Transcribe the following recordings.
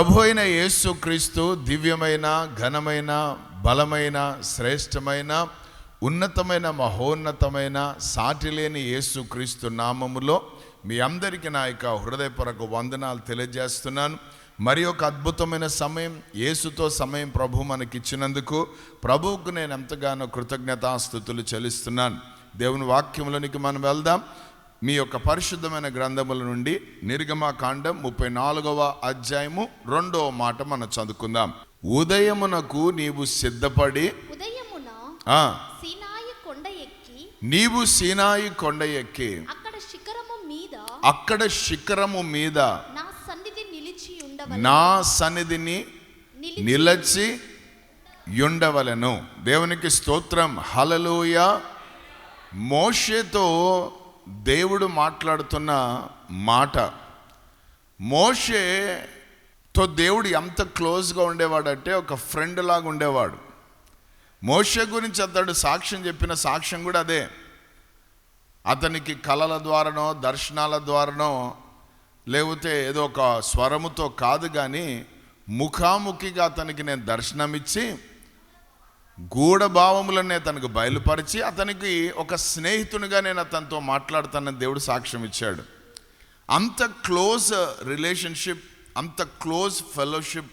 ప్రభు అయిన యేసుక్రీస్తు దివ్యమైన ఘనమైన బలమైన శ్రేష్టమైన ఉన్నతమైన మహోన్నతమైన సాటిలేని యేసుక్రీస్తు నామములో మీ అందరికీ నా యొక్క హృదయపరకు వందనాలు తెలియజేస్తున్నాను. మరి ఒక అద్భుతమైన సమయం యేసుతో సమయం ప్రభు మనకిచ్చినందుకు ప్రభువుకు నేను ఎంతగానో కృతజ్ఞతాస్థుతులు చెల్లిస్తున్నాను. దేవుని వాక్యంలోనికి మనం వెళ్దాం. మీ యొక్క పరిశుద్ధమైన గ్రంథముల నుండి నిర్గమాకాండం ముప్పై నాలుగవ అధ్యాయము రెండవ మాట మనం చదువుకుందాం. ఉదయమునకు నీవు సిద్ధపడి ఉదయమున ఆ. సీనాయి కొండ ఎక్కి నీవు సీనాయి కొండ ఎక్కి అక్కడ శిఖరము మీద అక్కడ శిఖరము మీద నా సన్నిధి నిలిచి ఉండవలెను. నా సన్నిధిని నిలిచి నిలచి ఉండవలెను. దేవునికి స్తోత్రం. హలలోయ మోషేతో దేవుడు మాట్లాడుతున్న మాట. మోషేతో దేవుడు ఎంత క్లోజ్గా ఉండేవాడంటే ఒక ఫ్రెండ్ లాగా ఉండేవాడు. మోషే గురించి అతడు సాక్ష్యం చెప్పిన సాక్ష్యం కూడా అదే. అతనికి కళల ద్వారానో దర్శనాల ద్వారానో లేకపోతే ఏదో ఒక స్వరముతో కాదు కానీ ముఖాముఖిగా అతనికి నేను దర్శనమిచ్చి గూఢభావములనే తనకు బయలుపరిచి అతనికి ఒక స్నేహితునిగా నేను అతనితో మాట్లాడుతానని దేవుడు సాక్ష్యం ఇచ్చాడు. అంత క్లోజ్ రిలేషన్షిప్ అంత క్లోజ్ ఫెలోషిప్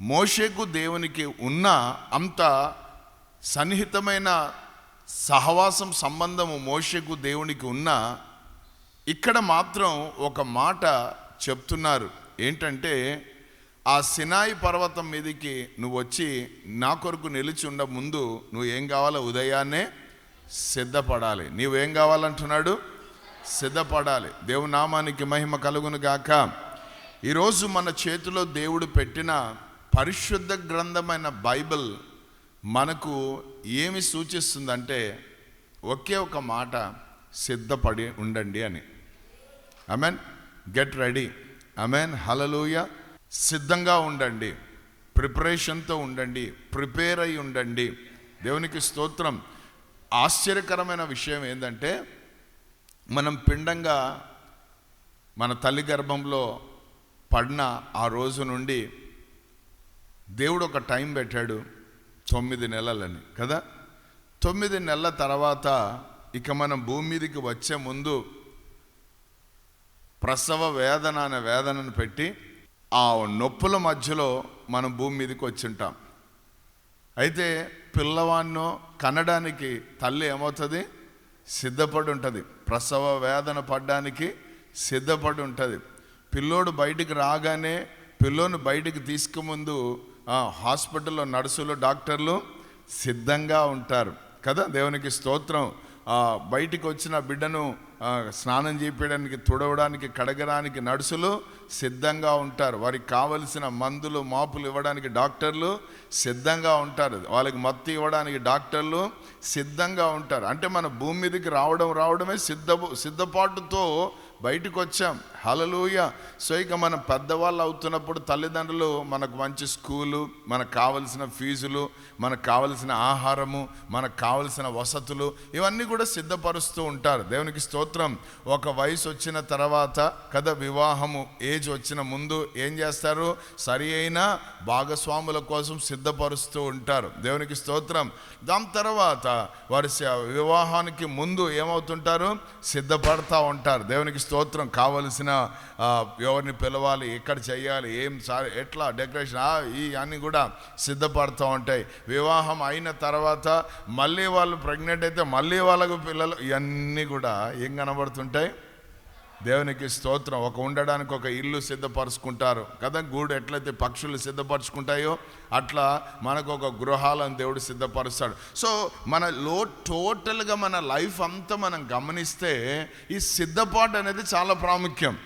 మోషేకు దేవునికి ఉన్న అంత సన్నిహితమైన సహవాసం సంబంధము మోషేకు దేవునికి ఉన్న ఇక్కడ మాత్రం ఒక మాట చెప్తున్నారు. ఏంటంటే ఆ సినాయి పర్వతం మీదకి నువ్వు వచ్చి నా కొరకు నిలిచి ఉండ ముందు నువ్వు ఏం కావాలో ఉదయాన్నే సిద్ధపడాలి. నీవేం కావాలంటున్నాడు? సిద్ధపడాలి. దేవు నామానికి మహిమ కలుగును గాక. ఈరోజు మన చేతిలో దేవుడు పెట్టిన పరిశుద్ధ గ్రంథమైన బైబిల్ మనకు ఏమి సూచిస్తుందంటే ఒకే ఒక మాట సిద్ధపడి ఉండండి అని. Amen get ready amen hallelujah సిద్ధంగా ఉండండి. ప్రిపరేషన్తో ఉండండి. ప్రిపేర్ అయి ఉండండి. దేవునికి స్తోత్రం. ఆశ్చర్యకరమైన విషయం ఏంటంటే మనం పిండంగా మన తల్లి గర్భంలో పడిన ఆ రోజు నుండి దేవుడు ఒక టైం పెట్టాడు తొమ్మిది నెలలని కదా? తొమ్మిది నెలల తర్వాత ఇక మనం భూమి మీదకి వచ్చే ముందు ప్రసవ వేదన అనే వేదనను పెట్టి ఆ నొప్పుల మధ్యలో మనం భూమి మీదకి వచ్చింటాం. అయితే పిల్లవాడినో కనడానికి తల్లి ఏమవుతుంది? సిద్ధపడి ఉంటుంది. ప్రసవ వేదన పడడానికి సిద్ధపడి ఉంటుంది. పిల్లోడు బయటికి రాగానే పిల్లోని బయటికి తీసుకుముందు ఆ, హాస్పిటల్లో నర్సులు డాక్టర్లు సిద్ధంగా ఉంటారు. కదా? దేవునికి స్తోత్రం. బయటికి వచ్చిన బిడ్డను స్నానం చేయడానికి తుడవడానికి కడగడానికి నర్సులు సిద్ధంగా ఉంటారు. వారికి కావలసిన మందులు మాపులు ఇవ్వడానికి డాక్టర్లు సిద్ధంగా ఉంటారు. వాళ్ళకి మత్తు ఇవ్వడానికి డాక్టర్లు సిద్ధంగా ఉంటారు. అంటే మన భూమి మీదకి రావడం రావడమే సిద్ధ సిద్ధపాటుతో బయటకు వచ్చాం హలలోయ సో ఇక మనం పెద్దవాళ్ళు అవుతున్నప్పుడు తల్లిదండ్రులు మనకు మంచి స్కూలు మనకు కావలసిన ఫీజులు మనకు కావలసిన ఆహారము మనకు కావలసిన వసతులు ఇవన్నీ కూడా సిద్ధపరుస్తూ ఉంటారు. దేవునికి స్తోత్రం. ఒక వయసు వచ్చిన తర్వాత కదా వివాహము ఏజ్ వచ్చిన ముందు ఏం చేస్తారు? సరి అయిన భాగస్వాముల కోసం సిద్ధపరుస్తూ ఉంటారు. దేవునికి స్తోత్రం. దాని తర్వాత వారి వివాహానికి ముందు ఏమవుతుంటారు? సిద్ధపడతా ఉంటారు. దేవునికి స్తోత్రం కావలసిన ఎవరిని పిలవాలి ఎక్కడ చేయాలి ఏం సా ఎట్లా డెకరేషన్ ఈ అన్నీ కూడా సిద్ధపడుతూ ఉంటాయి. వివాహం అయిన తర్వాత మళ్ళీ వాళ్ళు ప్రెగ్నెంట్ అయితే మళ్ళీ వాళ్ళకు పిల్లలు ఇవన్నీ కూడా ఏం కనబడుతుంటాయి? దేవునికి స్తోత్రం. ఒక ఉండడానికి ఒక ఇల్లు సిద్ధపరుచుకుంటారు. కదా గూడు ఎట్లయితే పక్షులు సిద్ధపరచుకుంటాయో అట్లా మనకు ఒక గృహాలను దేవుడు సిద్ధపరుస్తాడు. సో మన లో టోటల్గా మన లైఫ్ అంతా మనం గమనిస్తే ఈ సిద్ధపాటు అనేది చాలా ప్రాముఖ్యం.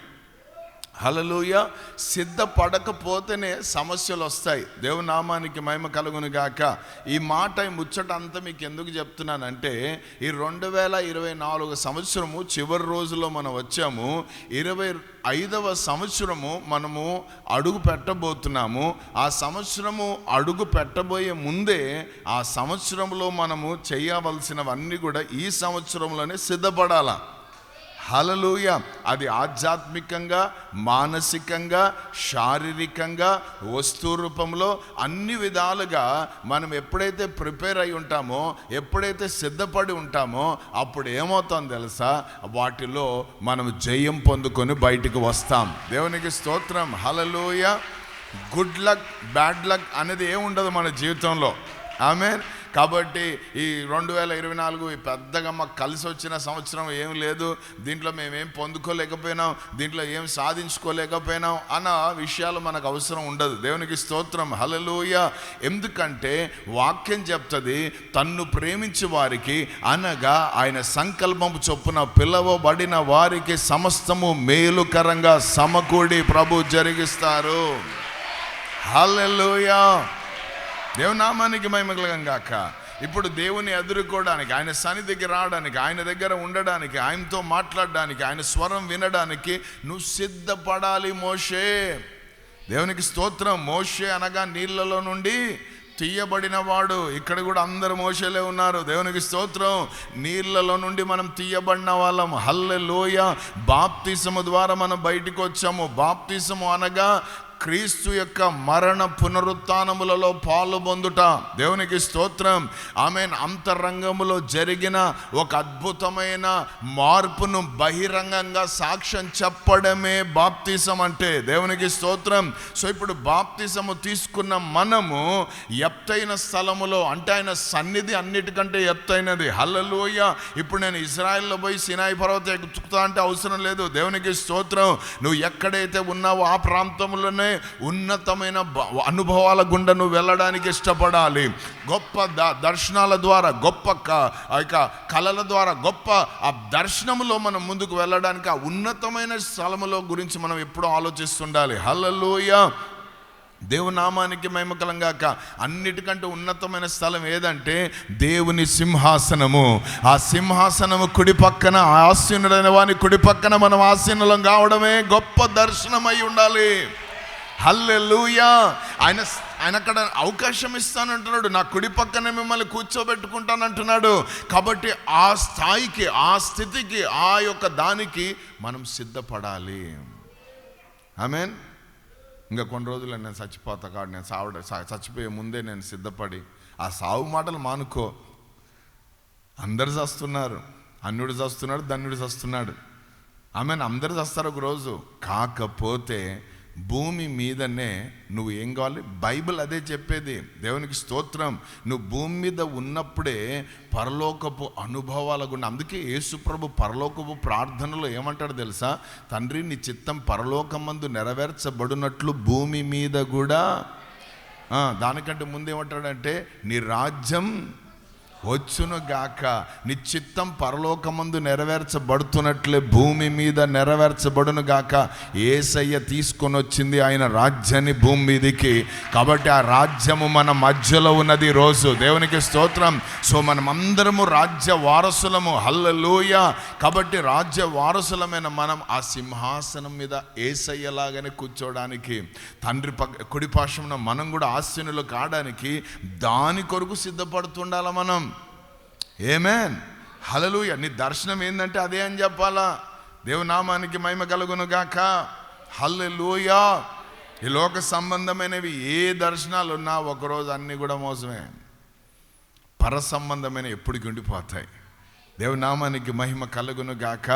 హలలుయ సిద్ధపడకపోతేనే సమస్యలు వస్తాయి దేవునామానికి మహిమ కలుగును గాక. ఈ మాట ఈ ముచ్చట అంతా మీకు ఎందుకు చెప్తున్నానంటే ఈ రెండు వేల ఇరవై నాలుగు సంవత్సరము చివరి రోజుల్లో మనం వచ్చాము. ఇరవై ఐదవ సంవత్సరము మనము అడుగు పెట్టబోతున్నాము. ఆ సంవత్సరము అడుగు పెట్టబోయే ముందే ఆ సంవత్సరంలో మనము చేయవలసినవన్నీ కూడా ఈ సంవత్సరంలోనే సిద్ధపడాలా? హలలుయ అది ఆధ్యాత్మికంగా మానసికంగా శారీరకంగా వస్తు రూపంలో అన్ని విధాలుగా మనం ఎప్పుడైతే ప్రిపేర్ అయి ఉంటామో ఎప్పుడైతే సిద్ధపడి ఉంటామో అప్పుడు ఏమవుతాం తెలుసా? వాటిలో మనం జయం పొందుకొని బయటికి వస్తాం. దేవునికి స్తోత్రం. Hallelujah good luck bad luck అనేది ఏముండదు మన జీవితంలో. ఆమె కాబట్టి ఈ రెండు వేల ఇరవై నాలుగు ఈ పెద్దగా మాకు కలిసి వచ్చిన సంవత్సరం ఏం లేదు. దీంట్లో మేమేం పొందుకోలేకపోయినాం దీంట్లో ఏం సాధించుకోలేకపోయినాం అన్న విషయాలు మనకు అవసరం ఉండదు. దేవునికి స్తోత్రం. హలలోయ ఎందుకంటే వాక్యం చెప్తుంది తన్ను ప్రేమించి వారికి అనగా ఆయన సంకల్పం చొప్పున పిలవబడిన వారికి సమస్తము మేలుకరంగా సమకూడి ప్రభు జరిగిస్తారు. హలలోయ దేవునామానికి మహిమకలం గాక. ఇప్పుడు దేవుని ఎదుర్కోవడానికి ఆయన సన్నిధికి రావడానికి ఆయన దగ్గర ఉండడానికి ఆయనతో మాట్లాడడానికి ఆయన స్వరం వినడానికి నువ్వు సిద్ధపడాలి మోషే. దేవునికి స్తోత్రం మోషే అనగా నీళ్ళలో నుండి తీయబడిన వాడు. ఇక్కడ కూడా అందరు మోషలే ఉన్నారు. దేవునికి స్తోత్రం నీళ్ళలో నుండి మనం తీయబడిన వాళ్ళం. హల్లె లోయ బాప్తిసము ద్వారా మనం బయటికి వచ్చాము. బాప్తిసము అనగా క్రీస్తు యొక్క మరణ పునరుత్నములలో పాలు పొందుట దేవునికి స్తోత్రం. ఆమె అంతరంగములో జరిగిన ఒక అద్భుతమైన మార్పును బహిరంగంగా సాక్ష్యం చెప్పడమే బాప్తిసం అంటే దేవునికి స్తోత్రం. సో ఇప్పుడు బాప్తిసము తీసుకున్న మనము ఎత్తైన స్థలములో అంటే ఆయన సన్నిధి అన్నిటికంటే ఎత్తైనది. హల్లలోయ. ఇప్పుడు నేను ఇజ్రాయెల్లో పోయి సినాయి పర్వత ఎక్కుతా అంటే అవసరం లేదు. దేవునికి స్తోత్రం. నువ్వు ఎక్కడైతే ఉన్నావో ఆ ప్రాంతంలోనే ఉన్నతమైన అనుభవాల గుండా నువ్వు వెళ్ళడానికి ఇష్టపడాలి. గొప్ప ద దర్శనాల ద్వారా గొప్ప క- ఆ యొక్క కళల ద్వారా గొప్ప ఆ దర్శనములో మనం ముందుకు వెళ్ళడానికి ఆ ఉన్నతమైన స్థలములో గురించి మనం ఎప్పుడూ ఆలోచిస్తుండాలి. హలలోయ దేవునామానికి కాక అన్నిటికంటే ఉన్నతమైన స్థలం ఏదంటే దేవుని సింహాసనము. ఆ సింహాసనము కుడి పక్కన ఆసీనుడైన వాని కుడి పక్కన మనం ఆసీనులం కావడమే గొప్ప దర్శనమై ఉండాలి. హల్లెలూయా. ఆయన ఆయన అక్కడ అవకాశం ఇస్తానంటున్నాడు నా కుడి పక్కన మిమ్మల్ని కూర్చోబెట్టుకుంటానంటున్నాడు. కాబట్టి ఆ స్థాయికి ఆ స్థితికి ఆ యొక్క దానికి మనం సిద్ధపడాలి. ఆమెన్? ఇంకా కొన్ని రోజులు నేను చచ్చిపోతా కాదు. నేను సావడ చచ్చిపోయే ముందే నేను సిద్ధపడి ఆ సావు మాటలు మానుకో. అందరు చస్తున్నారు. అన్యుడు చస్తున్నాడు ధన్యుడు చస్తున్నాడు. ఆమెను? అందరు చస్తారు ఒక రోజు కాకపోతే భూమి మీదనే నువ్వు ఏం కావాలి? బైబిల్ అదే చెప్పేది. దేవునికి స్తోత్రం. నువ్వు భూమి మీద ఉన్నప్పుడే పరలోకపు అనుభవాల గుండా అందుకే యేసుప్రభు పరలోకపు ప్రార్థనలో ఏమంటాడు తెలుసా? తండ్రి నీ చిత్తం పరలోకమందు నెరవేర్చబడినట్లు భూమి మీద కూడా. దానికంటే ముందు ఏమంటాడంటే నీ రాజ్యం వచ్చును గాక పరలోకమందు నెరవేర్చబడుతున్నట్లే భూమి మీద నెరవేర్చబడును గాక ఏసయ్య తీసుకొని వచ్చింది ఆయన రాజ్యాన్ని భూమి మీదకి. కాబట్టి ఆ రాజ్యము మన మధ్యలో ఉన్నది రోజు దేవునికి స్తోత్రం. సో మనం అందరము రాజ్య వారసులము. హల్లలోయ. కాబట్టి రాజ్య వారసులమైన మనం ఆ సింహాసనం మీద ఏసయ్యలాగానే కూర్చోడానికి తండ్రి పక్క కుడిపాశంలో మనం కూడా ఆశీనులు కావడానికి దాని కొరకు సిద్ధపడుతుండాల మనం? ఏమేన్ హలలుయ నీ దర్శనం ఏంటంటే అదే అని చెప్పాలా? దేవునామానికి మహిమ కలుగును గాక. హల్లెలూయా ఈ లోక సంబంధమైనవి ఏ దర్శనాలు ఉన్నా ఒకరోజు అన్నీ కూడా మోసమే. పర సంబంధమైన ఎప్పటికి ఉండిపోతాయి. దేవునామానికి మహిమ కలుగును గాక.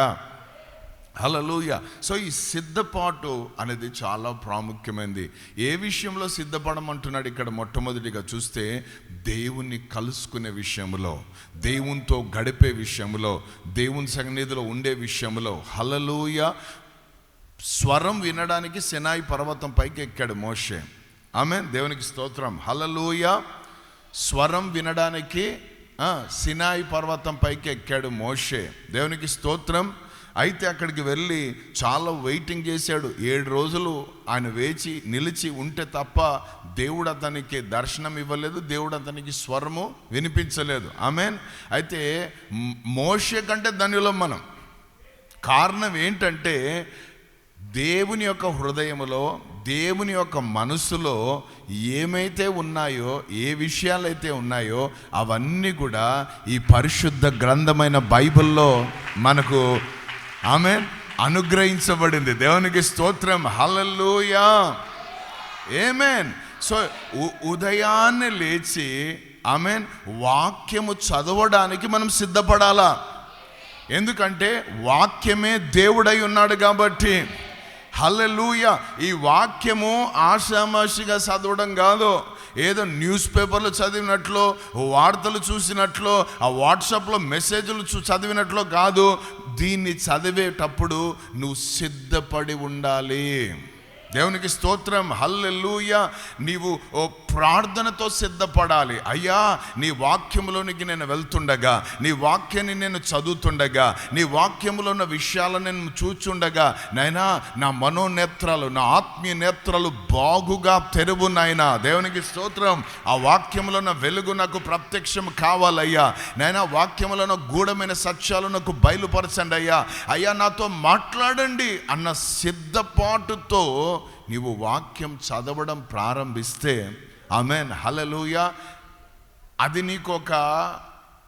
హలలుయ సో ఈ సిద్ధపాటు అనేది చాలా ప్రాముఖ్యమైనది ఏ విషయంలో సిద్ధపడమంటున్నాడు ఇక్కడ మొట్టమొదటిగా చూస్తే దేవుణ్ణి కలుసుకునే విషయంలో దేవునితో గడిపే విషయంలో దేవుని సన్నిధిలో ఉండే విషయంలో. హలలోయ స్వరం వినడానికి సినాయి పర్వతం పైకి ఎక్కాడు మోషే. ఆమె దేవునికి స్తోత్రం. హలలుయ స్వరం వినడానికి సినాయి పర్వతం పైకి ఎక్కాడు మోషే. దేవునికి స్తోత్రం. అయితే అక్కడికి వెళ్ళి చాలా వెయిటింగ్ చేశాడు. ఏడు రోజులు ఆయన వేచి నిలిచి ఉంటే తప్ప దేవుడు అతనికి దర్శనం ఇవ్వలేదు దేవుడు అతనికి స్వరము వినిపించలేదు. ఆమెన్ అయితే మోషే కంటే ధన్యులం మనం. కారణం ఏంటంటే దేవుని యొక్క హృదయములో దేవుని యొక్క మనసులో ఏమైతే ఉన్నాయో ఏ విషయాలైతే ఉన్నాయో అవన్నీ కూడా ఈ పరిశుద్ధ గ్రంథమైన బైబిల్లో మనకు ఆమె అనుగ్రహించబడింది. దేవునికి స్తోత్రం. హల్లెలూయా. ఏమేన్ సో ఉదయాన్నే లేచి ఆమెన్ వాక్యము చదవడానికి మనం సిద్ధపడాలా? ఎందుకంటే వాక్యమే దేవుడై ఉన్నాడు కాబట్టి. హల్లెలూయ. ఈ వాక్యము ఆషామాషిగా చదవడం కాదు. ఏదో న్యూస్ పేపర్లు చదివినట్లు వార్తలు చూసినట్లు ఆ వాట్సాప్లో మెసేజ్లు చూ చదివినట్లు కాదు. దీన్ని చదివేటప్పుడు నువ్వు సిద్ధపడి ఉండాలి. దేవునికి స్తోత్రం హల్లెలూయ. నీవు ఓ ప్రార్థనతో సిద్ధపడాలి. అయ్యా నీ వాక్యములోనికి నేను వెళ్తుండగా నీ వాక్యాన్ని నేను చదువుతుండగా నీ వాక్యములో ఉన్న విషయాలను నేను చూచుండగా నైనా నా మనోనేత్రాలు నా ఆత్మీయ నేత్రాలు బాగుగా తెరువు నాయనా. దేవునికి స్తోత్రం ఆ వాక్యములో ఉన్న వెలుగు నాకు ప్రత్యక్షం కావాలయ్యా. నైనా వాక్యములో ఉన్న గూఢమైన సత్యాలు నాకు బయలుపరచండి అయ్యా. అయ్యా నాతో మాట్లాడండి అన్న సిద్ధపాటుతో నీవు వాక్యం చదవడం ప్రారంభిస్తే ఆమెన్ హలలుయ అది నీకు ఒక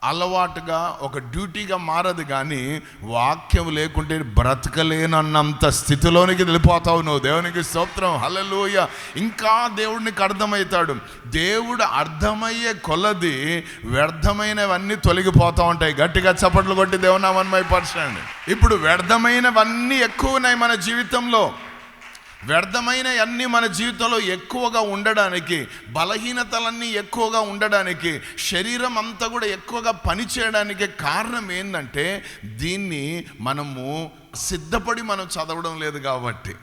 అలవాటుగా ఒక డ్యూటీగా మారదు కానీ వాక్యం లేకుంటే బ్రతకలేనన్నంత స్థితిలోనికి వెళ్ళిపోతావు నువ్వు. దేవునికి స్తోత్రం హలలోయ ఇంకా దేవుడికి అర్థమవుతాడు దేవుడు అర్థమయ్యే కొలది వ్యర్థమైనవన్నీ తొలగిపోతూ ఉంటాయి. గట్టిగా చప్పట్లు కొట్టి దేవునామన్మయ పరచండి ఇప్పుడు వ్యర్థమైనవన్నీ ఎక్కువ ఉన్నాయి మన జీవితంలో. వ్యర్థమైన అన్ని మన జీవితంలో ఎక్కువగా ఉండడానికి బలహీనతలన్నీ ఎక్కువగా ఉండడానికి శరీరం అంతా కూడా ఎక్కువగా పనిచేయడానికి కారణం ఏంటంటే దీన్ని మనము సిద్ధపడి మనం చదవడం లేదు కాబట్టి.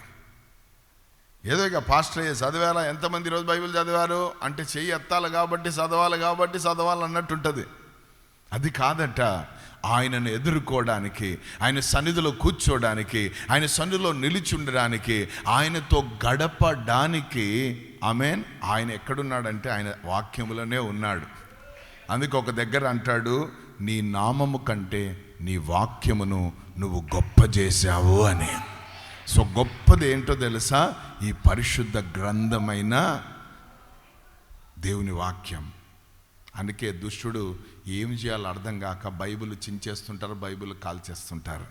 ఏదో ఇక పాస్టర్ అయ్యే చదివారా? ఎంతమంది ఈరోజు బైబిల్ చదివారు? అంటే చెయ్యి ఎత్తాలి కాబట్టి చదవాలి కాబట్టి చదవాలి అన్నట్టు ఉంటుంది అది కాదట. ఆయనను ఎదుర్కోవడానికి ఆయన సన్నిధిలో కూర్చోడానికి ఆయన సన్నిధిలో నిలిచి ఉండడానికి ఆయనతో గడపడానికి ఆమెన్ ఆయన ఎక్కడున్నాడంటే ఆయన వాక్యములోనే ఉన్నాడు. అందుకే ఒక దగ్గర అంటాడు నీ నామము కంటే నీ వాక్యమును నువ్వు గొప్ప చేశావు అని. సో గొప్పది ఏంటో తెలుసా? ఈ పరిశుద్ధ గ్రంథమైన దేవుని వాక్యం. అందుకే దుష్టుడు ఏం చేయాలో అర్థం కాక బైబిల్ చించేస్తుంటారు బైబిల్ కాల్చేస్తుంటారు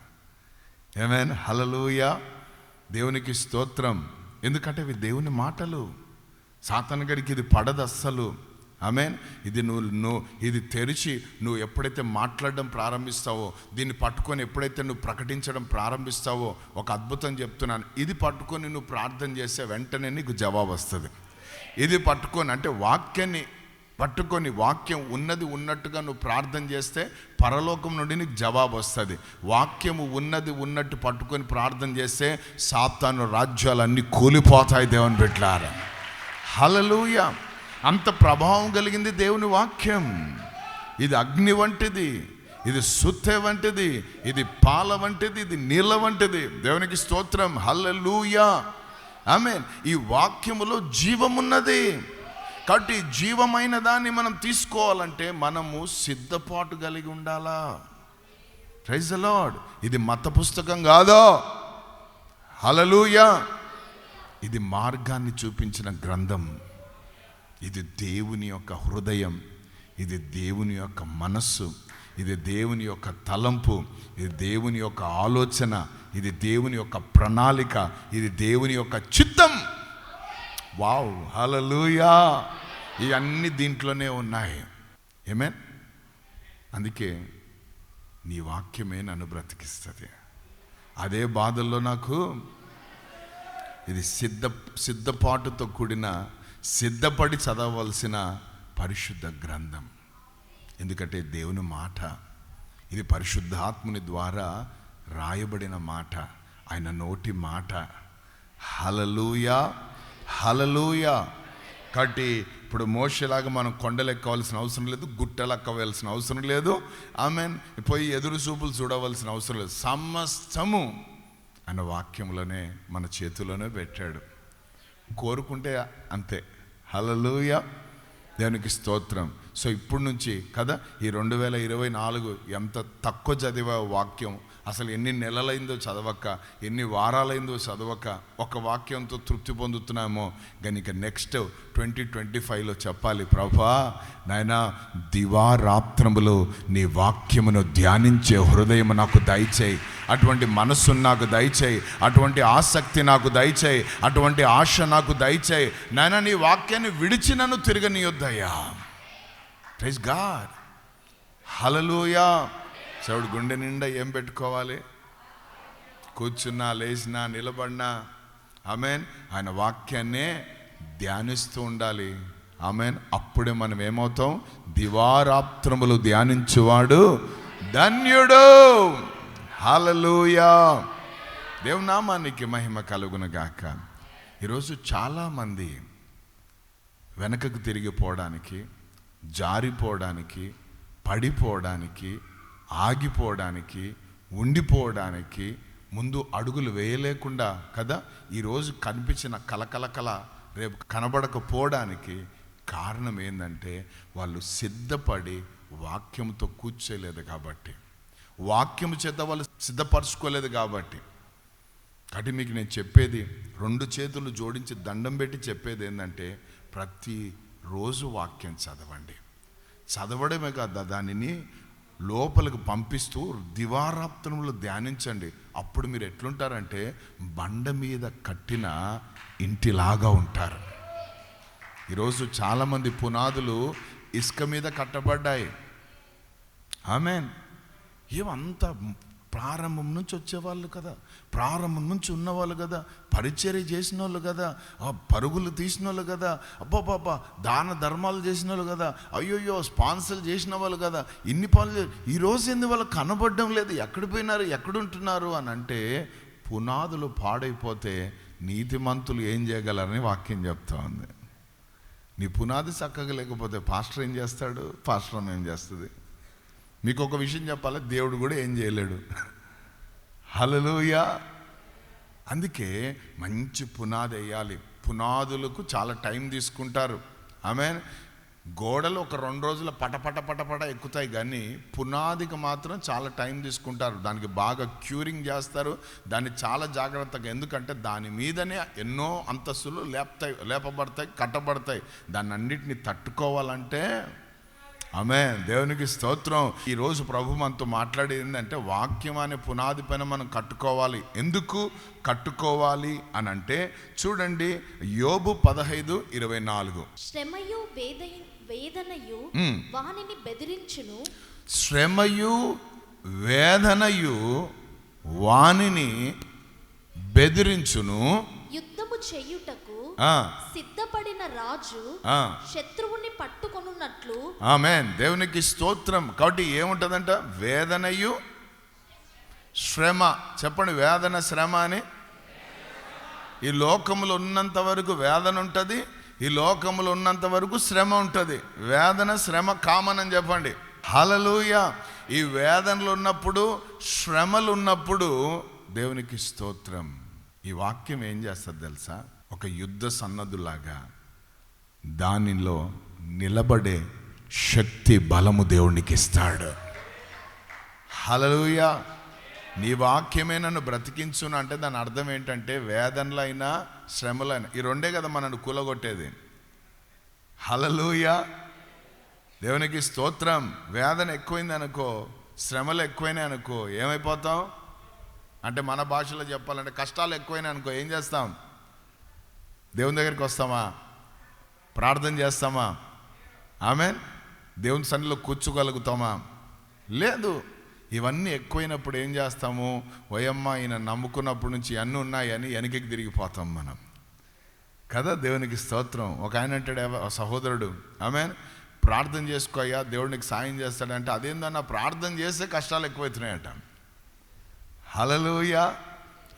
ఏమేన్ హలలుయ దేవునికి స్తోత్రం. ఎందుకంటే ఇవి దేవుని మాటలు. సాతాన్ గడికి ఇది పడదు అస్సలు. ఆమెన్ ఇది నువ్వు నువ్వు ఇది తెరిచి నువ్వు ఎప్పుడైతే మాట్లాడడం ప్రారంభిస్తావో దీన్ని పట్టుకొని ఎప్పుడైతే నువ్వు ప్రకటించడం ప్రారంభిస్తావో ఒక అద్భుతం చెప్తున్నాను. ఇది పట్టుకొని నువ్వు ప్రార్థన చేస్తే వెంటనే నీకు జవాబు వస్తుంది. ఇది పట్టుకొని అంటే వాక్యాన్ని పట్టుకొని వాక్యం ఉన్నది ఉన్నట్టుగా నువ్వు ప్రార్థన చేస్తే పరలోకం నుండి నీకు జవాబు వస్తుంది. వాక్యము ఉన్నది ఉన్నట్టు పట్టుకొని ప్రార్థన చేస్తే సాప్తాను రాజ్యాలన్నీ కూలిపోతాయి దేవుని పెట్టారు హలలుయ అంత ప్రభావం కలిగింది దేవుని వాక్యం. ఇది అగ్ని వంటిది ఇది సుత్తె వంటిది ఇది పాల వంటిది ఇది నీళ్ళ వంటిది. దేవునికి స్తోత్రం. హల్లెలూయా. మీన్ ఈ వాక్యములో జీవమున్నది. కాబట్టి జీవమైన దాన్ని మనం తీసుకోవాలంటే మనము సిద్ధపాటు కలిగి ఉండాలా? ప్రైజ్ లార్డ్ ఇది మత పుస్తకం కాదో? హలలుయా ఇది మార్గాన్ని చూపించిన గ్రంథం. ఇది దేవుని యొక్క హృదయం. ఇది దేవుని యొక్క మనస్సు. ఇది దేవుని యొక్క తలంపు. ఇది దేవుని యొక్క ఆలోచన. ఇది దేవుని యొక్క ప్రణాళిక. ఇది దేవుని యొక్క చిత్తం. వావ్ హలలుయా ఇవన్నీ దీంట్లోనే ఉన్నాయి. ఏమే అందుకే నీ వాక్యమే నన్ను బ్రతికిస్తుంది. అదే బాధల్లో నాకు ఇది సిద్ధ సిద్ధపాటుతో కూడిన సిద్ధపడి చదవలసిన పరిశుద్ధ గ్రంథం. ఎందుకంటే దేవుని మాట ఇది పరిశుద్ధాత్ముని ద్వారా రాయబడిన మాట. ఆయన నోటి మాట. హలలుయా హలలుయా కాబట్టి ఇప్పుడు మోసలాగా మనం కొండలు ఎక్కవలసిన అవసరం లేదు గుట్టలు ఎక్కవలసిన అవసరం లేదు. ఆమె పోయి ఎదురు చూపులు చూడవలసిన అవసరం లేదు. సమస్తము ఆయన వాక్యంలోనే మన చేతిలోనే పెట్టాడు. కోరుకుంటే అంతే. హలలుయ దేవునికి స్తోత్రం. సో ఇప్పుడు నుంచి కదా ఈ రెండు వేల ఇరవై నాలుగు ఎంత తక్కువ చదివా వాక్యం అసలు ఎన్ని నెలలైందో చదవక ఎన్ని వారాలైందో చదవక ఒక వాక్యంతో తృప్తి పొందుతున్నామో. కనుక నెక్స్ట్ ట్వంటీ ట్వంటీ ఫైవ్లో చెప్పాలి ప్రభా నాయన దివారాత్రములు నీ వాక్యమును ధ్యానించే హృదయం నాకు దయచేయి. అటువంటి మనస్సు నాకు దయచేయి. అటువంటి ఆసక్తి నాకు దయచేయి. అటువంటి ఆశ నాకు దయచేయి. నాయన నీ వాక్యాన్ని విడిచి నన్ను తిరగనియొద్దయ్యా. ప్రైజ్ గాడ్ హలలుయా చవిడు గుండె నిండా ఏం పెట్టుకోవాలి? కూర్చున్నా లేచినా నిలబడినా. ఆమెన్. ఆయన వాక్యాన్నే ధ్యానిస్తూ ఉండాలి. ఆమెన్. అప్పుడే మనం ఏమవుతాం? దివారాత్రములు ధ్యానించువాడు ధన్యుడు. హలలుయా దేవునామానికి మహిమ కలుగునగాక ఈరోజు చాలామంది వెనకకు తిరిగిపోవడానికి జారిపోవడానికి పడిపోవడానికి ఆగిపోవడానికి ఉండిపోవడానికి ముందు అడుగులు వేయలేకుండా కదా? ఈరోజు కనిపించిన కలకలకల రేపు కనబడకపోవడానికి కారణం ఏంటంటే వాళ్ళు సిద్ధపడి వాక్యంతో కూర్చోలేదు కాబట్టి. వాక్యం చేత వాళ్ళు సిద్ధపరచుకోలేదు కాబట్టి. కాబట్టి మీకు నేను చెప్పేది రెండు చేతులు జోడించి దండం పెట్టి చెప్పేది ఏంటంటే ప్రతి రోజు వాక్యం చదవండి. చదవడమే కాదు దానిని లోపలికి పంపిస్తూ దివారాప్తములు ధ్యానించండి. అప్పుడు మీరు ఎట్లుంటారంటే బండ మీద కట్టిన ఇంటిలాగా ఉంటారు. ఈరోజు చాలామంది పునాదులు ఇసుక మీద కట్టబడ్డాయి. ఆమెన్. ఏమంత ప్రారంభం నుంచి వచ్చేవాళ్ళు కదా. ప్రారంభం నుంచి ఉన్నవాళ్ళు కదా. పరిచర్య చేసిన వాళ్ళు కదా. ఆ పరుగులు తీసిన వాళ్ళు కదా. అబ్బాబాబా దాన ధర్మాలు చేసిన వాళ్ళు కదా. అయ్యోయ్యో స్పాన్సర్ చేసిన వాళ్ళు కదా. ఇన్ని పనులు ఈరోజు రోజు వాళ్ళు కనబడడం లేదు? ఎక్కడ పోయినారు? ఎక్కడుంటున్నారు అని అంటే పునాదులు పాడైపోతే నీతిమంతులు ఏం చేయగలరని వాక్యం చెప్తా ఉంది. నీ పునాది చక్కగా లేకపోతే పాస్టర్ ఏం చేస్తాడు? పాస్టర్ ఏం చేస్తుంది? మీకు ఒక విషయం చెప్పాలి? దేవుడు కూడా ఏం చేయలేడు. హలలుయా అందుకే మంచి పునాది వేయాలి. పునాదులకు చాలా టైం తీసుకుంటారు. ఆమె గోడలు ఒక రెండు రోజుల పటపట పటపట ఎక్కుతాయి కానీ పునాదికి మాత్రం చాలా టైం తీసుకుంటారు. దానికి బాగా క్యూరింగ్ చేస్తారు. దాన్ని చాలా జాగ్రత్తగా ఎందుకంటే దాని మీదనే ఎన్నో అంతస్తులు లేపుతాయి లేపబడతాయి కట్టబడతాయి. దాన్ని అన్నిటిని తట్టుకోవాలంటే ఆమె దేవునికి స్తోత్రం. ఈ రోజు ప్రభు మనతో మాట్లాడేది అంటే వాక్యం అనే పునాది పైన మనం కట్టుకోవాలి. ఎందుకు కట్టుకోవాలి అని అంటే చూడండి యోబు పదహైదు ఇరవై నాలుగు. శ్రమయు వేద వేదనయు. వానిని బెదిరించును. శ్రమయు వేదనయు వానిని బెదిరించును. యుద్ధము చేయుటకు సిద్ధపడిన రాజు ఆ. శత్రువుని పట్టుకొనున్నట్లు ఆమెన్. దేవునికి స్తోత్రం. కాబట్టి ఏముంటుందంట? వేదనయు శ్రమ. చెప్పండి వేదన శ్రమ అని? ఈ లోకములో ఉన్నంత వరకు వేదన ఉంటుంది ఈ లోకములో ఉన్నంత వరకు శ్రమ ఉంటుంది. వేదన శ్రమ కామన్ అని చెప్పండి. హలలుయ ఈ వేదనలు ఉన్నప్పుడు శ్రమలు ఉన్నప్పుడు దేవునికి స్తోత్రం. ఈ వాక్యం ఏం చేస్తుంది తెలుసా? ఒక యుద్ధ సన్నదులాగా దానిలో నిలబడే శక్తి బలము దేవునికి ఇస్తాడు. హలలుయ నీ వాక్యమే నన్ను బ్రతికించును అంటే దాని అర్థం ఏంటంటే వేదనలైనా శ్రమలైనా ఈ రెండే కదా మనను కూలగొట్టేది. హలలుయ దేవునికి స్తోత్రం. వేదన ఎక్కువైంది అనుకో శ్రమలు ఎక్కువైనాయి అనుకో ఏమైపోతాం అంటే మన భాషలో చెప్పాలంటే కష్టాలు ఎక్కువైనాయి అనుకో ఏం చేస్తాం? దేవుని దగ్గరికి వస్తామా? ప్రార్థన చేస్తామా? ఆమె దేవుని సన్నిలో కూర్చోగలుగుతామా? లేదు. ఇవన్నీ ఎక్కువైనప్పుడు ఏం చేస్తాము? ఓయమ్మ ఈయన నమ్ముకున్నప్పటి నుంచి అన్నీ ఉన్నాయని వెనకకి తిరిగిపోతాం మనం. కదా దేవునికి స్తోత్రం. ఒక ఆయన అంటాడు "ఎవ- సహోదరుడు ఆమె ప్రార్థన చేసుకోయ్యా దేవుడికి సాయం చేస్తాడంటే అదేందన్నా ప్రార్థన చేస్తే కష్టాలు ఎక్కువవుతున్నాయట హలలుయా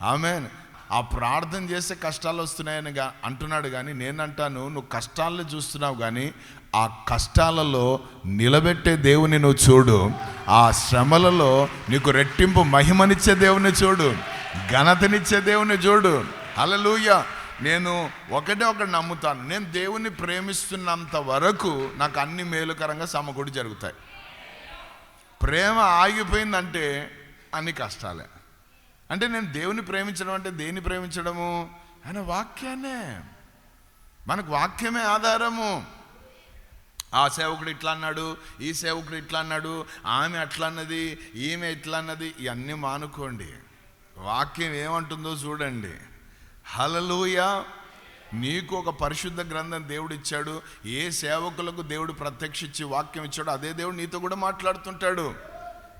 ఆమెన్. ఆ ప్రార్థన చేస్తే కష్టాలు వస్తున్నాయని అంటున్నాడు కానీ నేనంటాను నువ్వు కష్టాలను చూస్తున్నావు కానీ ఆ కష్టాలలో నిలబెట్టే దేవుని నువ్వు చూడు. ఆ శ్రమలలో నీకు రెట్టింపు మహిమనిచ్చే దేవుని చూడు. ఘనతనిచ్చే దేవుని చూడు. హలలుయ నేను ఒకటే ఒకటి నమ్ముతాను. నేను దేవుని ప్రేమిస్తున్నంత వరకు నాకు అన్ని మేలుకరంగా సమకూడి జరుగుతాయి. ప్రేమ ఆగిపోయిందంటే అన్ని కష్టాలే. అంటే నేను దేవుని ప్రేమించడం అంటే దేన్ని ప్రేమించడము? ఆయన వాక్యాన్నే. మనకు వాక్యమే ఆధారము. ఆ సేవకుడు ఇట్లా అన్నాడు ఈ సేవకుడు ఇట్లా అన్నాడు ఆమె అట్లా అన్నది ఈమె ఇట్లా అన్నది ఇవన్నీ మానుకోండి. వాక్యం ఏమంటుందో చూడండి. హలలుయ నీకు ఒక పరిశుద్ధ గ్రంథం దేవుడు ఇచ్చాడు. ఏ సేవకులకు దేవుడు ప్రత్యక్షించి వాక్యం ఇచ్చాడో అదే దేవుడు నీతో కూడా మాట్లాడుతుంటాడు.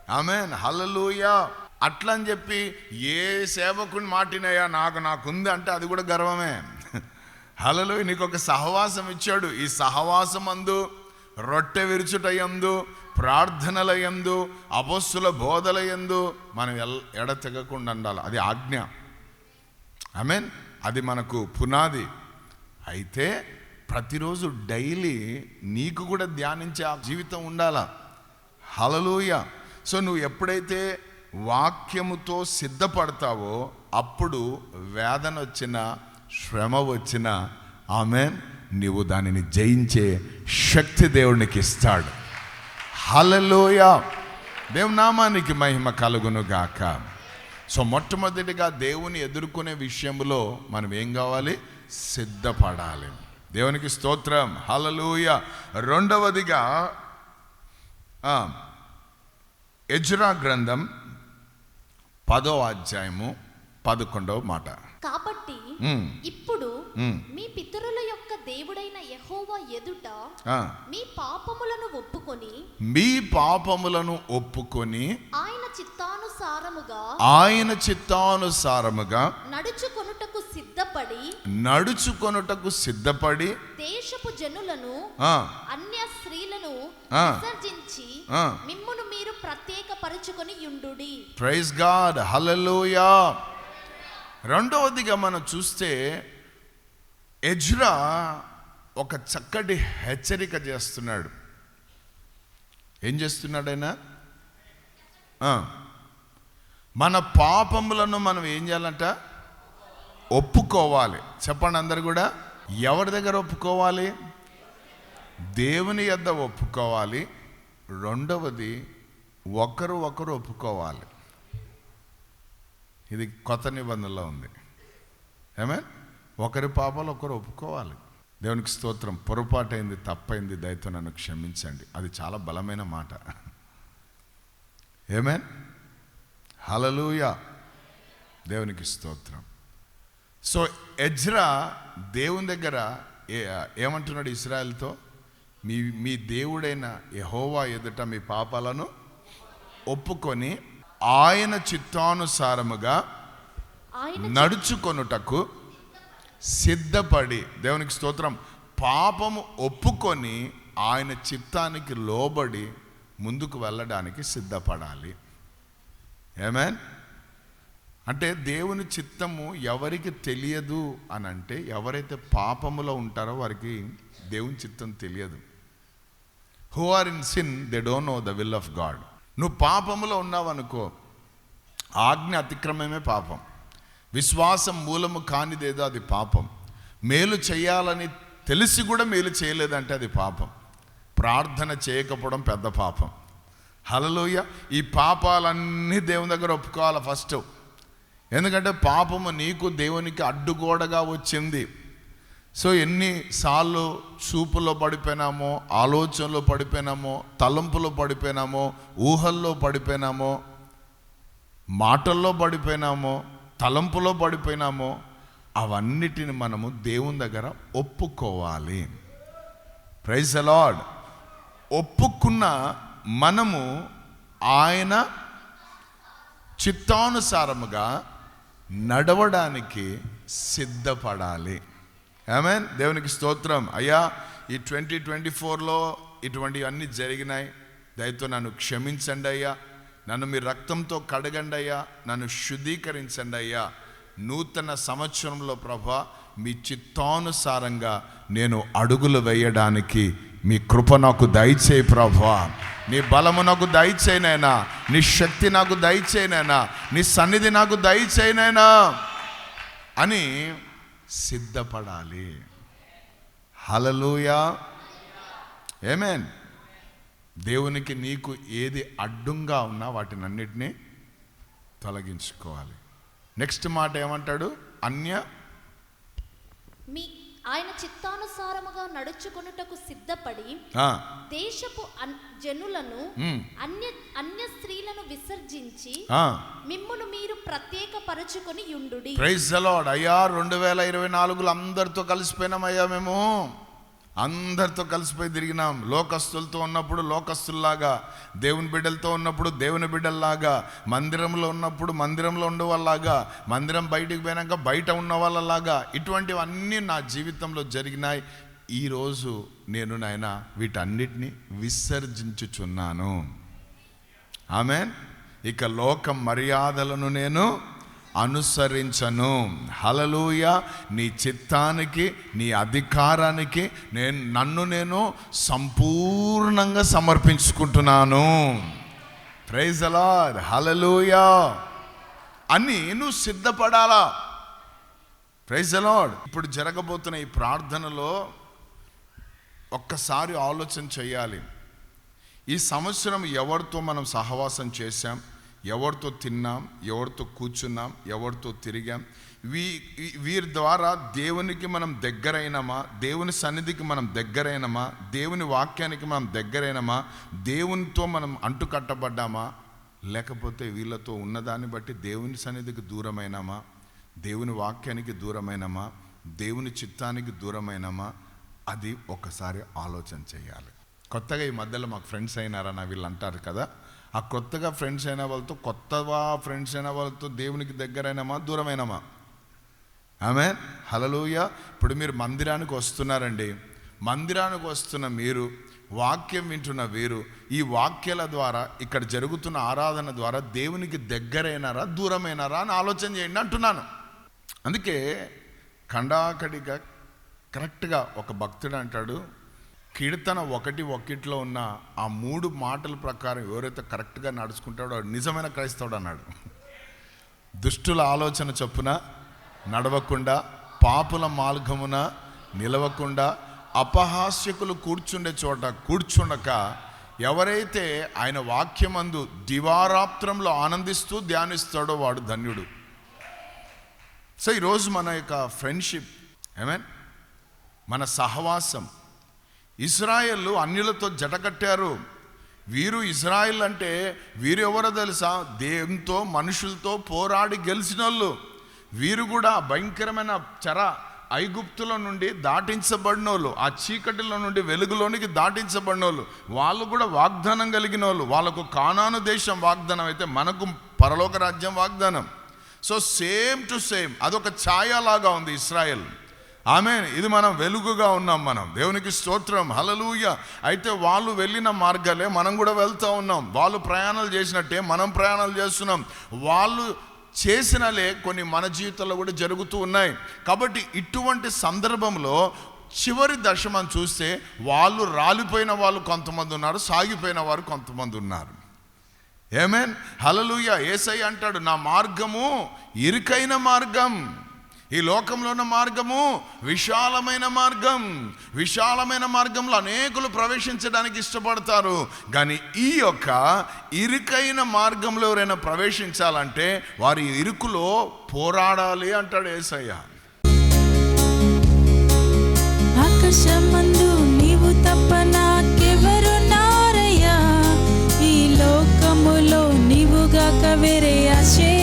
ఆమెన్. హలలుయ అట్లా అని చెప్పి ఏ సేవకుని మాటినయ్యా నాకు నాకుంది అంటే అది కూడా గర్వమే. హలలో నీకు ఒక సహవాసం ఇచ్చాడు. ఈ సహవాసం అందు రొట్టె విరుచుటయందు ప్రార్థనలయందు అపస్సుల బోధలయందు మనం ఎల్ ఎడతెగకుండా ఉండాలి. అది ఆజ్ఞ. ఐ మీన్ అది మనకు పునాది. అయితే ప్రతిరోజు డైలీ నీకు కూడా ధ్యానించే ఆ జీవితం ఉండాలా? హలలుయ సో నువ్వు ఎప్పుడైతే వాక్యముతో సిద్ధపడతావో అప్పుడు వేదన వచ్చిన శ్రమ వచ్చిన ఆమె నీవు దానిని జయించే శక్తి దేవునికి ఇస్తాడు హలలోయ దేవునామానికి మహిమ కలుగును గాక సో మొట్టమొదటిగా దేవుని ఎదుర్కొనే విషయంలో మనం ఏం కావాలి? సిద్ధపడాలి. దేవునికి స్తోత్రం. హలలోయ రెండవదిగా ఎజురా గ్రంథం పదో అధ్యాయము పదకొండవ మాట. కాబట్టి ఇప్పుడు మీ పితరుల యొక్క దేవుడైన యెహోవా ఎదుట. మీ పాపములను ఒప్పుకొని మీ పాపములను ఒప్పుకొని ఆయన చిత్తానుసారముగా ఆయన చిత్తానుసారముగా నడుచుకొనుటకు సిద్ధపడి నడుచుకొనుటకు సిద్ధపడి దేశపు జనులను అన్య స్త్రీలను. విసర్జించి ఆలోచించుకొని యుండుడి. ప్రైజ్ గాడ్ హల్లెలూయా రెండవదిగా మనం చూస్తే ఎజ్రా ఒక చక్కటి హెచ్చరిక చేస్తున్నాడు. ఏం చేస్తున్నాడు ఆయన? మన పాపములను మనం ఏం చేయాలంట? ఒప్పుకోవాలి. చెప్పండి అందరు కూడా. ఎవరి దగ్గర ఒప్పుకోవాలి? దేవుని యొద్ద ఒప్పుకోవాలి. రెండవది ఒకరు ఒకరు ఒప్పుకోవాలి. ఇది కొత్త నిబంధనలో ఉంది. ఏమే ఒకరి పాపాలు ఒకరు ఒప్పుకోవాలి. దేవునికి స్తోత్రం పొరపాటైంది తప్పైంది దయతో నన్ను క్షమించండి. అది చాలా బలమైన మాట. ఏమే హలలూయ దేవునికి స్తోత్రం. సో ఎజ్రా దేవుని దగ్గర ఏ- ఏమంటున్నాడు ఇస్రాయల్తో? మీ మీ దేవుడైన యహోవా ఎదుట మీ పాపాలను ఒప్పుకొని ఆయన చిత్తానుసారముగా నడుచుకొనుటకు సిద్ధపడి దేవునికి స్తోత్రం పాపము ఒప్పుకొని ఆయన చిత్తానికి లోబడి ముందుకు వెళ్ళడానికి సిద్ధపడాలి. ఏమేన్ అంటే దేవుని చిత్తము ఎవరికి తెలియదు అని అంటే ఎవరైతే పాపములో ఉంటారో వారికి దేవుని చిత్తం తెలియదు. Who are in sin they don't know the will of God నువ్వు పాపములో ఉన్నావనుకో ఆజ్ఞ అతిక్రమమే పాపం. విశ్వాసం మూలము కానిదేదో అది పాపం. మేలు చేయాలని తెలిసి కూడా మేలు చేయలేదంటే అది పాపం. ప్రార్థన చేయకపోవడం పెద్ద పాపం. హలలోయ ఈ పాపాలన్నీ దేవుని దగ్గర ఒప్పుకోవాలి ఫస్ట్. ఎందుకంటే పాపము నీకు దేవునికి అడ్డుగోడగా వచ్చింది. సో ఎన్నిసార్లు చూపులో పడిపోయినామో ఆలోచనలో పడిపోయినామో తలంపులో పడిపోయినామో ఊహల్లో పడిపోయినామో మాటల్లో పడిపోయినామో తలంపులో పడిపోయినామో అవన్నిటిని మనము దేవుని దగ్గర ఒప్పుకోవాలి. ప్రైజ్ అలాడ్ ఒప్పుకున్న మనము ఆయన చిత్తానుసారముగా నడవడానికి సిద్ధపడాలి. ఆమె దేవునికి స్తోత్రం. అయ్యా ఈ ట్వంటీ ట్వంటీ ఫోర్లో ఇటువంటివన్నీ జరిగినాయి. దయతో నన్ను క్షమించండి అయ్యా. నన్ను మీ రక్తంతో కడగండి అయ్యా. నన్ను శుద్ధీకరించండి అయ్యా. నూతన సంవత్సరంలో ప్రభా మీ చిత్తానుసారంగా నేను అడుగులు వేయడానికి మీ కృప నాకు దయచేయి ప్రభా. నీ బలము నాకు దయచేయనైనా నీ శక్తి నాకు దయచేయనైనా నీ సన్నిధి నాకు దయచేయనైనా అని సిద్ధపడాలి. హలలుయా ఏమేన్ దేవునికి నీకు ఏది అడ్డుగా ఉన్నా వాటిని అన్నిటినీ తొలగించుకోవాలి. నెక్స్ట్ మాట ఏమంటాడు? అన్య మీ ఆయన చిత్తానుసారముగా నడుచుకొనుటకు సిద్ధపడి దేశపు జనులను అన్య అన్య స్త్రీలను విసర్జించి ఆ. మిమ్మును మీరు ప్రత్యేక పరచుకొని యుండుడి ప్రైజ్ అయ్యా రెండు వేల ఇరవై నాలుగులో అందరితో కలిసిపోయినామయ్యా మేము. అందరితో కలిసిపోయి తిరిగినాం. లోకస్తులతో ఉన్నప్పుడు లోకస్తుల్లాగా దేవుని బిడ్డలతో ఉన్నప్పుడు దేవుని బిడ్డల్లాగా మందిరంలో ఉన్నప్పుడు మందిరంలో ఉండేవాళ్ళలాగా మందిరం బయటికి పోయినాక బయట ఉన్న వాళ్ళలాగా ఇటువంటివన్నీ నా జీవితంలో జరిగినాయి. ఈరోజు నేను నాయన వీటన్నిటిని విసర్జించుచున్నాను. ఆమె ఇక లోక మర్యాదలను నేను అనుసరించను. హలలుయ నీ చిత్తానికి నీ అధికారానికి నేను నన్ను నేను సంపూర్ణంగా సమర్పించుకుంటున్నాను. ప్రైజ్ అలా హలలుయ అని నువ్వు సిద్ధపడాలా? ప్రైజ్ అలాడ్ ఇప్పుడు జరగబోతున్న ఈ ప్రార్థనలో ఒక్కసారి ఆలోచన చేయాలి. ఈ సంవత్సరం ఎవరితో మనం సహవాసం చేశాం? ఎవరితో తిన్నాం ఎవరితో కూర్చున్నాం ఎవరితో తిరిగాం. వీ వీరి ద్వారా దేవునికి మనం దగ్గరైనమా? దేవుని సన్నిధికి మనం దగ్గరైనమా? దేవుని వాక్యానికి మనం దగ్గరైనమా? దేవునితో మనం అంటుకట్టబడ్డామా? లేకపోతే వీళ్ళతో ఉన్నదాన్ని బట్టి దేవుని సన్నిధికి దూరమైనామా? దేవుని వాక్యానికి దూరమైనమా? దేవుని చిత్తానికి దూరమైనమా? అది ఒకసారి ఆలోచన చేయాలి. కొత్తగా ఈ మధ్యలో మాకు ఫ్రెండ్స్ అయినారని వీళ్ళు అంటారు కదా. ఆ కొత్తగా ఫ్రెండ్స్ అయిన వాళ్ళతో కొత్తగా ఫ్రెండ్స్ అయిన వాళ్ళతో దేవునికి దగ్గరైనమా దూరమైనమా? ఆమె హలలోయ ఇప్పుడు మీరు మందిరానికి వస్తున్నారండి. మందిరానికి వస్తున్న మీరు వాక్యం వింటున్న వీరు ఈ వాక్యాల ద్వారా ఇక్కడ జరుగుతున్న ఆరాధన ద్వారా దేవునికి దగ్గరైనారా దూరమైనారా అని ఆలోచన చేయండి అంటున్నాను. అందుకే ఖండాకడిగా కరెక్ట్గా ఒక భక్తుడు అంటాడు కీర్తన ఒకటి ఒకటిలో ఉన్న ఆ మూడు మాటల ప్రకారం ఎవరైతే కరెక్ట్గా నడుచుకుంటాడో నిజమైన క్రైస్తవుడు అన్నాడు. దుష్టుల ఆలోచన చొప్పున నడవకుండా పాపుల మార్గమున నిలవకుండా అపహాస్యకులు కూర్చుండే చోట కూర్చుండక ఎవరైతే ఆయన వాక్యమందు దివారాత్రంలో ఆనందిస్తూ ధ్యానిస్తాడో వాడు ధన్యుడు. సో ఈరోజు మన యొక్క ఫ్రెండ్షిప్ ఐ మీన్ మన సహవాసం ఇస్రాయళ్ళు అన్యులతో జటకట్టారు వీరు ఇజ్రాయిల్ అంటే వీరు ఎవరో తెలుసా? దేవునితో మనుషులతో పోరాడి గెలిచిన వాళ్ళు వీరు కూడా భయంకరమైన చర ఐగుప్తుల నుండి దాటించబడిన వాళ్ళు ఆ చీకటిలో నుండి వెలుగులోనికి దాటించబడిన వాళ్ళు వాళ్ళు కూడా వాగ్దానం కలిగిన వాళ్ళు వాళ్ళకు కానాను దేశం వాగ్దానం అయితే మనకు పరలోక రాజ్యం వాగ్దానం. సో సేమ్ టు సేమ్ అదొక ఛాయలాగా ఉంది ఇస్రాయల్ ఆమె ఇది మనం వెలుగుగా ఉన్నాం మనం. దేవునికి స్తోత్రం. హలలుయ అయితే వాళ్ళు వెళ్ళిన మార్గాలే మనం కూడా వెళ్తూ ఉన్నాం. వాళ్ళు ప్రయాణాలు చేసినట్టే మనం ప్రయాణాలు చేస్తున్నాం. వాళ్ళు చేసినలే కొన్ని మన జీవితంలో కూడా జరుగుతూ ఉన్నాయి. కాబట్టి ఇటువంటి సందర్భంలో చివరి దశ మనం చూస్తే వాళ్ళు రాలిపోయిన వాళ్ళు కొంతమంది ఉన్నారు సాగిపోయిన వారు కొంతమంది ఉన్నారు. ఏమేన్ హలలుయ ఏసై అంటాడు నా మార్గము ఇరుకైన మార్గం. ఈ లోకంలో ఉన్న మార్గము విశాలమైన మార్గం. విశాలమైన మార్గంలో అనేకులు ప్రవేశించడానికి ఇష్టపడతారు. కానీ ఈ యొక్క ఇరుకైన మార్గంలో ఎవరైనా ప్రవేశించాలంటే వారి ఇరుకులో పోరాడాలి అంటాడు ఏసయ్య. నీవు ఈ లోకములో నీవుగాక వేరే అసే